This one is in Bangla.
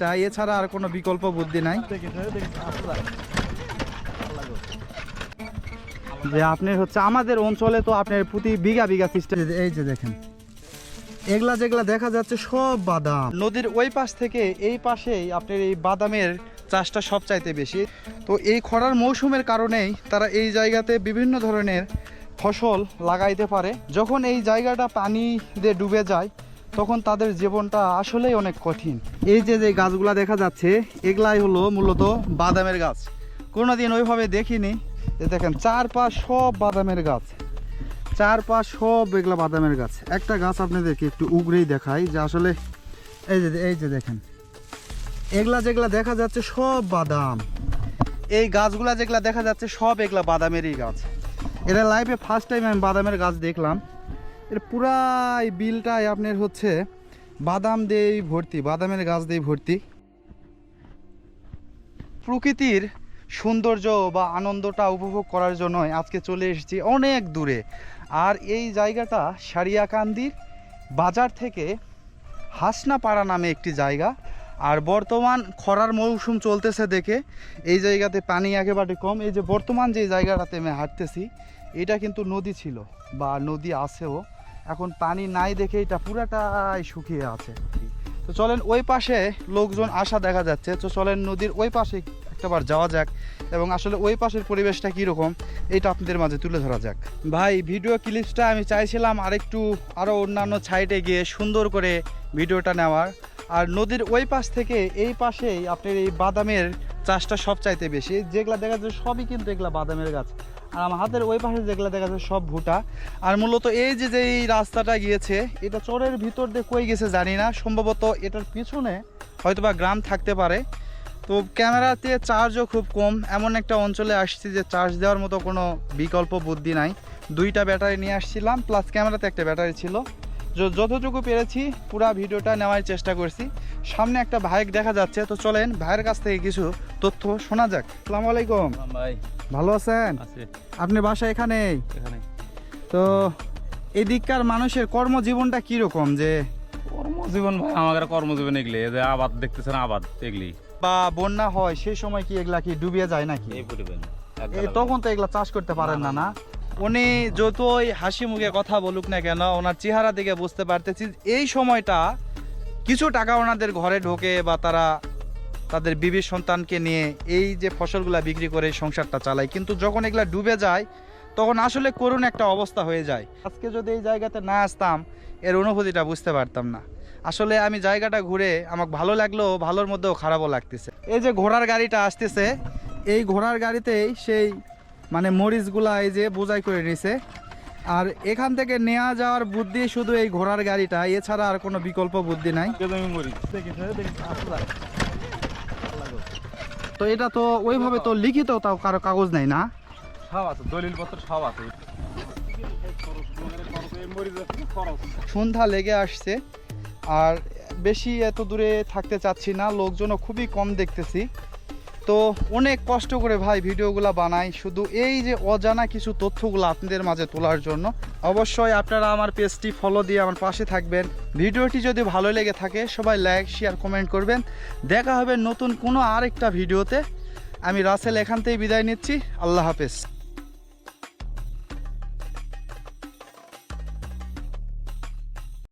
তা এছাড়া আর কোনো বিকল্প বুদ্ধি নাই। যে আপনি হচ্ছে আমাদের অঞ্চলে তো আপনার প্রতি বিঘা বিঘা সিস্টেম এই যে দেখেন। এগুলা যেগুলা দেখা যাচ্ছে সব বাদাম। নদীর ওই পাশ থেকে এই পাশেই আপনার এই বাদামের চাষটা সবচাইতে বেশি। তো এই খরার মৌসুমের কারণেই তারা এই জায়গাতে বিভিন্ন ধরনের ফসল লাগাইতে পারে। যখন এই জায়গাটা পানি দিয়ে ডুবে যায় তখন তাদের জীবনটা আসলেই অনেক কঠিন। এই যে যে গাছগুলা দেখা যাচ্ছে, এগুলাই হলো মূলত বাদামের গাছ। কোনোদিন ওইভাবে দেখিনি। যে দেখেন চার চারপাশ সব বাদামের গাছ। চার চারপাশ সব এগুলা বাদামের গাছ। একটা গাছ আপনি আপনাদেরকে একটু উগরেই দেখাই যে আসলে, এই যে এই যে দেখেন, এগুলা যেগুলা দেখা যাচ্ছে সব বাদাম। এই গাছগুলা যেগুলা দেখা যাচ্ছে সব এগুলা বাদামেরই গাছ। এটা লাইফে ফার্স্ট টাইম আমি বাদামের গাছ দেখলাম। এর পুরাই বিলটাই আপনার হচ্ছে বাদাম দিয়েই ভর্তি, বাদামের গাছ দিয়েই ভর্তি। প্রকৃতির সৌন্দর্য বা আনন্দটা উপভোগ করার জন্যই আজকে চলে এসেছি অনেক দূরে। আর এই জায়গাটা সারিয়াকান্দির বাজার থেকে হাসনাপাড়া নামে একটি জায়গা। আর বর্তমান খরার মৌসুম চলতেছে দেখে এই জায়গাতে পানি একেবারে কম। এই যে বর্তমান যে জায়গাটাতে আমি হাঁটতেছি, এটা কিন্তু নদী ছিল বা নদী আছেও। এখন পানি নাই দেখে এটা পুরাটাই শুকিয়ে আছে তো চলেন ওই পাশে লোকজন আসা দেখা যাচ্ছে। তো চলেন নদীর ওই পাশে একটাবার যাওয়া যাক এবং আসলে ওই পাশের পরিবেশটা কীরকম এটা আপনাদের মাঝে তুলে ধরা যাক। ভাই ভিডিও ক্লিপসটা আমি চাইছিলাম আরেকটু আরও অন্যান্য সাইডে গিয়ে সুন্দর করে ভিডিওটা নেওয়ার। আর নদীর ওই পাশ থেকে এই পাশেই আপনার এই বাদামের চাষটা সব চাইতে বেশি। যেগুলা দেখা যাচ্ছে সবই কিন্তু এগুলা বাদামের গাছ। আর আমার হাতের ওই পাশে দেখলে দেখা যাচ্ছে সব ভুটা। আর মূলত এই যে যে রাস্তাটা গিয়েছে, এটা চরের ভিতর দিয়ে কই গেছে জানি না। সম্ভবত এটার পিছনে হয়তোবা গ্রাম থাকতে পারে। তো ক্যামেরাতে চার্জও খুব কম। এমন একটা অঞ্চলে আসছি যে চার্জ দেওয়ার মতো কোনো বিকল্প বুদ্ধি নাই। দুইটা ব্যাটারি নিয়ে আসছিলাম, প্লাস ক্যামেরাতে একটা ব্যাটারি ছিল। যতটুকু পেরেছি পুরা ভিডিওটা নেওয়ার চেষ্টা করছি। সামনে একটা ভাইক দেখা যাচ্ছে তো চলেন ভাইয়ের কাছ থেকে কিছু তথ্য শোনা যাক। আসসালামু আলাইকুম। ভাই। ভালো আছেন? আছে। আপনি বাসা এখানেই? এখানে তো এদিককার মানুষের কর্মজীবনটা কীরকম যে কর্মজীবন ভাই আমাদের কর্মজীবন এগুলি। এই যে আবাদ দেখতেছেন আবাদ এগুলি। বা বন্যা হয় সেই সময় কি এগুলা কি ডুবিয়ে যায় নাকি? এই পরিবেন এই তখন তো এগুলা চাষ করতে পারেন না? না। উনি যতই হাসি মুখে কথা বলুক না কেন, ওনার চেহারা দিকে বুঝতে পারতেছি এই সময়টা কিছু টাকা ওনাদের ঘরে ঢোকে বা তারা তাদের বিবি সন্তানকে নিয়ে এই যে ফসলগুলা বিক্রি করে সংসারটা চালায়। কিন্তু যখন এগুলা ডুবে যায়, তখন আসলে করুণ একটা অবস্থা হয়ে যায়। আজকে যদি এই জায়গাতে না আসতাম, এর অনুভূতিটা বুঝতে পারতাম না। আসলে আমি জায়গাটা ঘুরে আমাকে ভালো লাগলেও ভালোর মধ্যেও খারাপও লাগতেছে। এই যে ঘোড়ার গাড়িটা আসতেছে, এই ঘোড়ার গাড়িতেই সেই মানে মরিচগুলা এই যে বোঝাই করে নিছে। আর এখান থেকে নেওয়া যাওয়ার বুদ্ধি শুধু এই ঘোড়ার গাড়িটা, এছাড়া আর কোনো বিকল্প বুদ্ধি নাই। তো এটা তো ওইভাবে তো লিখিত তাও কারও কাগজ নাই না? সব আছে দলিল পত্র সব আছে সন্ধ্যা লেগে আসছে, আর বেশি এত দূরে থাকতে চাচ্ছি না, লোকজনও খুবই কম দেখতেছি। তো অনেক কষ্ট করে ভাই ভিডিওগুলো বানাই। শুধু এই যে অজানা কিছু তথ্যগুলো আপনাদের মাঝে তোলার জন্য, অবশ্যই আপনারা আমার পেজটি ফলো দিয়ে আমার পাশে থাকবেন। ভিডিওটি যদি ভালো লেগে থাকে, সবাই লাইক শেয়ার কমেন্ট করবেন। দেখা হবে নতুন কোনো আরেকটা ভিডিওতে। আমি রাসেল, এখান থেকেই বিদায় নিচ্ছি। আল্লাহ হাফেজ।